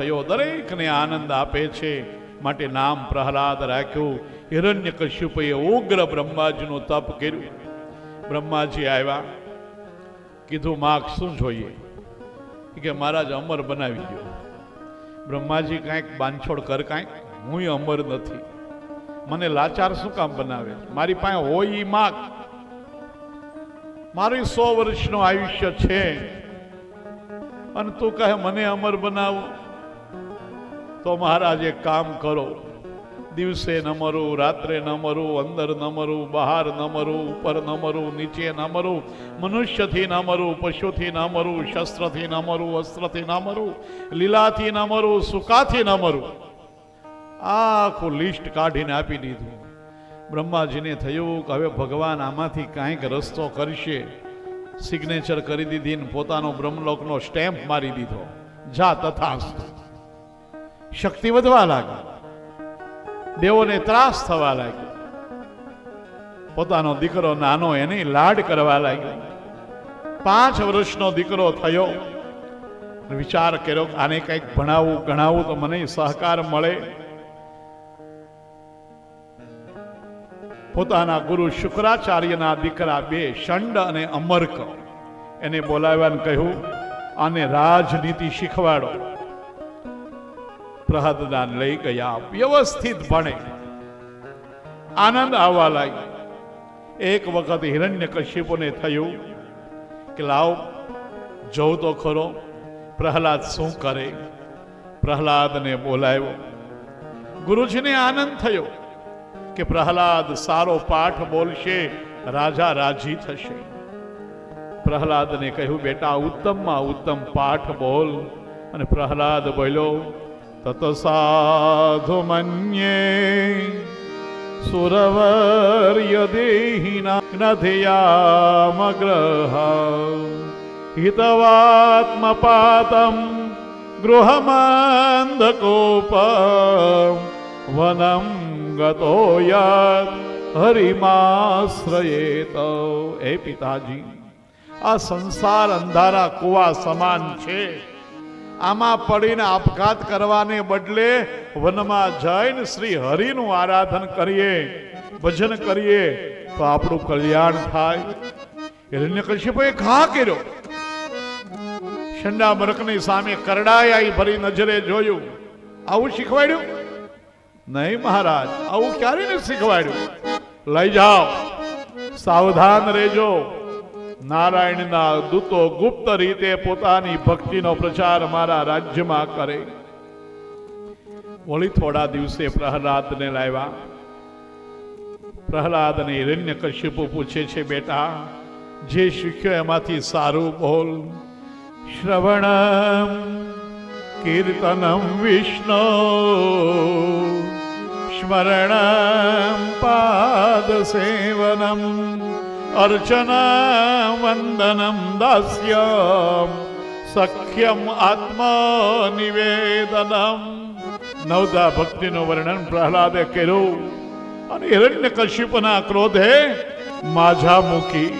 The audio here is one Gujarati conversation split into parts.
થયો, દરેકને આનંદ આપે છે. માટે નામ પ્રહલાદ રાખ્યું. હિરણ્ય કશ્યપએ ઉગ્ર બ્રહ્માજીનું તપ કર્યું. બ્રહ્માજી આવ્યા. કીધું, માગ શું જોઈએ? કે, મહારાજ, અમર બનાવી દો. બ્રહ્માજી કાંઈક બાંછોડ કર કાંઈક. હું અમર નથી. મને લાચાર શું કામ બનાવે? મારી પાસે હોય ઈ માગ. મારી સો વર્ષનું આયુષ્ય છે. અને તું કહે, મને અમર બનાવો. તો મહારાજ એક કામ કરો દિવસે ન મરું રાત્રે ન મરું અંદર ન મરું બહાર ન મરું ઉપર ન મરું નીચે ન મરું મનુષ્યથી ન મરું પશુથી ન મરું શસ્ત્રથી ન મરું અસ્ત્રથી ન મરું લીલાથી ન મરું સુકાથી ન મરું આખું લિસ્ટ કાઢીને આપી દીધું બ્રહ્માજીને થયું કે હવે ભગવાન આમાંથી કાંઈક રસ્તો કરશે સિગ્નેચર કરી દીધી ને પોતાનો બ્રહ્મલોકનો સ્ટેમ્પ મારી દીધો જા તથાસ્તુ શક્તિ વધવા લાગી. દેવોને ત્રાસ થવા લાગ્યો. પોતાનો દીકરો નાનો એને લાડ કરવા લાગ્યો. પાંચ વર્ષનો દીકરો થયો. વિચાર કર્યો આને કંઈક ભણાવવું ગણાવું તો મને સહકાર મળે. પોતાના ગુરુ શુક્રાચાર્યના દીકરા બે શંડ અને અમર્ક. એને બોલાવ્યા કહ્યું, આને રાજનીતિ શીખવાડો. પ્રહદદાન લઈ ગયા. વ્યવસ્થિત ભણે. આનંદ આવવા લાગ્યો. એક વખત હિરણ્ય કશ્યપોને થયું કે, લાવ, જોઉં તો ખરો. પ્રહલાદ શું કરે? પ્રહલાદને બોલાવ્યો. ગુરુજીને આનંદ થયો કે, પ્રહલાદ સારો પાઠ બોલશે, રાજા રાજી થશે. પ્રહલાદને કહ્યું, બેટા, ઉત્તમમાં ઉત્તમ પાઠ બોલ. અને પ્રહલાદ બોલ્યો તત સાધુ મન્યે સુરવર્ય દેહિના જ્ઞધેયામગ્રહ હિતવાત્મપાતમ ગૃહમાંધકોપ વનમ ગતો યત હરિમાશ્રયેત એ પિતાજી આ સંસાર અંધારા કુવા સમાન છે આમાં પડીને આપઘાત કરવાને બદલે વનમાં જઈને શ્રી હરિનું આરાધન કરીએ, ભજન કરીએ, તો આપણું કલ્યાણ થાય. હિરણ્યકશ્યપે ઘા કર્યો. શંડા મરકની સામે કરડાયા ભરી નજરે જોયું. આવું શીખવાડ્યું? નહીં મહારાજ, આવું ક્યારે શીખવાડ્યું. લઈ જાઓ. સાવધાન રહેજો. નારાયણના દૂતો ગુપ્ત રીતે પોતાની ભક્તિનો પ્રચાર મારા રાજ્યમાં કરે. વળી થોડા દિવસે પ્રહલાદને લાવ્યા. પ્રહલાદને હિરણ્ય કશ્યપુ પૂછે છે, બેટા, જે શીખ્યો એમાંથી સારું બોલ. શ્રવણમ, કીર્તનમ, વિષ્ણુ. સ્મરણ પાદ સેવનમ. અર્ચના વંદનમ દાસ્યમ સખ્યમ આત્મનિવેદનમ નવદા ભક્તિનું વર્ણન પ્રહલાદે કર્યું અને હિરણ્ય કશ્યપના ક્રોધે માઝા મૂકી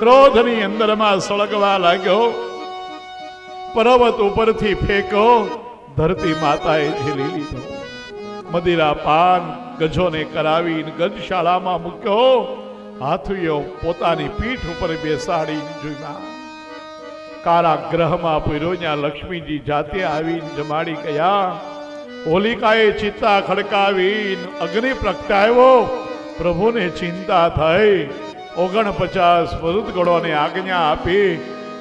ક્રોધની અંદરમાં સળગવા લાગ્યો પર્વત ઉપરથી ફેંકો ધરતી માતાએ ઝીલી લીધો મદિરા પાન ગજોને કરાવીને ગજશાળામાં મૂક્યો હાથીઓ પોતાની પીઠ ઉપર બેસાડી જોયા કારાગ્રહમાં પૂર્યો ત્યાં લક્ષ્મીજી જાતે આવીને જમાડી ગયા. હોલિકાએ ચિત્તા ખડકાવી અગ્નિ પ્રગટાવ્યો. પ્રભુને ચિંતા થઈ. ઓગણપચાસ મૃદગણોને આજ્ઞા આપી.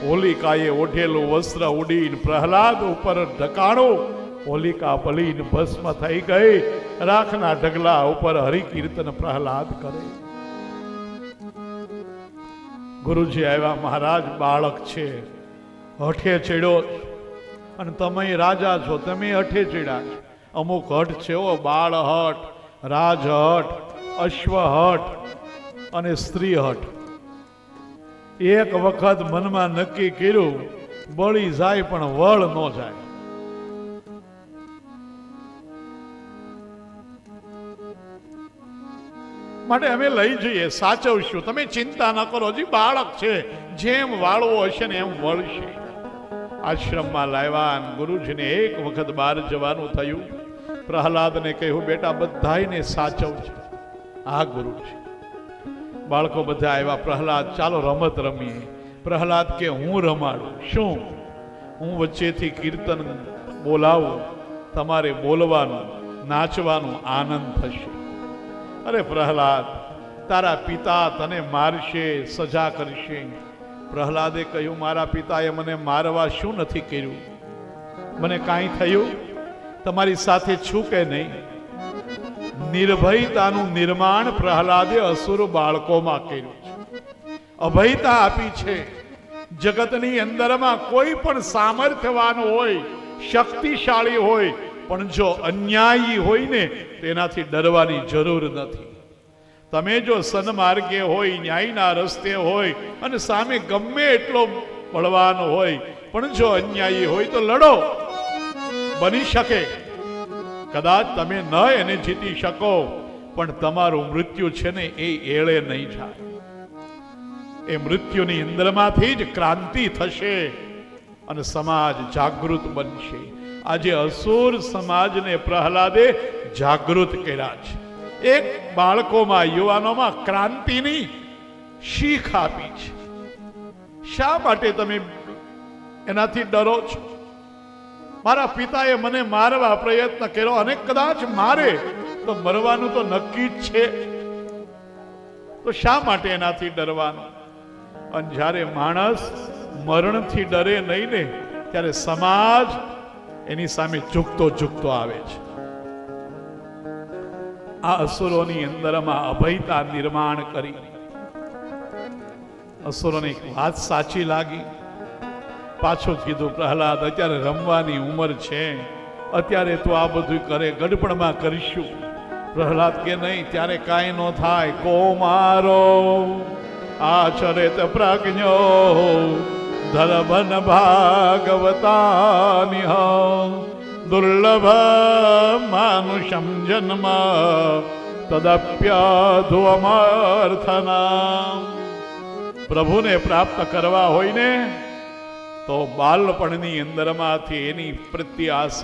હોલિકાએ ઓઢેલું વસ્ત્ર ઉડીને પ્રહલાદ ઉપર ઢકાણું. હોલિકા બલીને ભસ્મ થઈ ગઈ. રાખના ઢગલા ઉપર હરિકીર્તન પ્રહલાદ કરે. ગુરુજી આવ્યા, મહારાજ, બાળક છે. હઠે ચડ્યો અને તમે રાજા છો, તમે હઠે ચડ્યા છો. અમુક હઠ છે ઓ બાળ હઠ, રાજ હઠ, અશ્વ હઠ અને સ્ત્રી હઠ. એક વખત મનમાં નક્કી કર્યું, બળી જાય પણ વળ ન જાય. માટે અમે લઈ જઈએ, સાચવશું. તમે ચિંતા ન કરો, હજી બાળક છે. જેમ વાળવો હશે ને એમ વળશે. આશ્રમમાં લાવ્યા ગુરુજીને એક વખત બહાર જવાનું થયું. પ્રહલાદને કહ્યું, બેટા બધાને સાચવજો. આ ગુરુજી. બાળકો બધા આવ્યા, પ્રહલાદ, ચાલો રમત રમીએ. પ્રહલાદ કે, હું રમાડું? શું? હું વચ્ચેથી કીર્તન બોલાવું. તમારે બોલવાનું, નાચવાનું આનંદ થશે. અરે પ્રહલાદ, તારા પિતા તને મારશે, સજા કરશે. પ્રહલાદે કહ્યું, મારા પિતાએ મને મારવા શું નથી કર્યું? મને કાંઈ થયું? તમારી સાથે છું કે નહીં? નિર્ભયતાનું નિર્માણ પ્રહલાદે અસુર બાળકોમાં કર્યું છે. અભયતા આપી છે. જગતની અંદરમાં કોઈ પણ સામર્થ્યવાન હોય, શક્તિશાળી હોય પણ જો અન્યાયી હોય ને, તેનાથી ડરવાની જરૂર નથી. તમે જો સન્માર્ગે હોય, ન્યાયના રસ્તે હોય, અને સામે ગમે એટલો બળવાન હોય, પણ જો અન્યાયી હોય તો લડો. બની શકે. કદાચ તમે ન એને જીતી શકો, પણ તમારું મૃત્યુ છે ને એ એળે નહીં જાય. એ મૃત્યુની ઇન્દ્રમાંથી જ ક્રાંતિ થશે અને સમાજ જાગૃત બનશે. આજે અસુર સમાજને પ્રહલાદે જાગૃત કર્યા છે. એક બાળકોમાં, યુવાનોમાં ક્રાંતિની શીખ આપી છે. શા માટે તમે એનાથી ડરો છો? મારા પિતાએ મને મારવા પ્રયત્ન કર્યો અને કદાચ મારે તો મરવાનું તો નક્કી જ છે. તો શા માટે એનાથી ડરવાનું? અને જ્યારે માણસ મરણથી ડરે નહીં ને, ત્યારે સમાજ એની સામે ઝૂકતો ઝૂકતો આવે છે. આ અસુરોની અંદરમાં અભયતા નિર્માણ કરી. અસુરોને વાત સાચી લાગી. પાછું કીધું, પ્રહલાદ, અત્યારે રમવાની ઉંમર છે. અત્યારે તું આ બધું કરે, ગડપણમાં કરીશું. પ્રહલાદ કે, નહીં, ત્યારે કાંઈ ન થાય. કોમારો આચરિત પ્રજ્ઞો ધરભન ભાગવતાનિહ દુર્લભ માનુષમ જન્મ તદપ્યધુઅમર્થના પ્રભુને પ્રાપ્ત કરવા હોય ને તો બાલપણની અંદરમાંથી એની પ્રત્યે આસ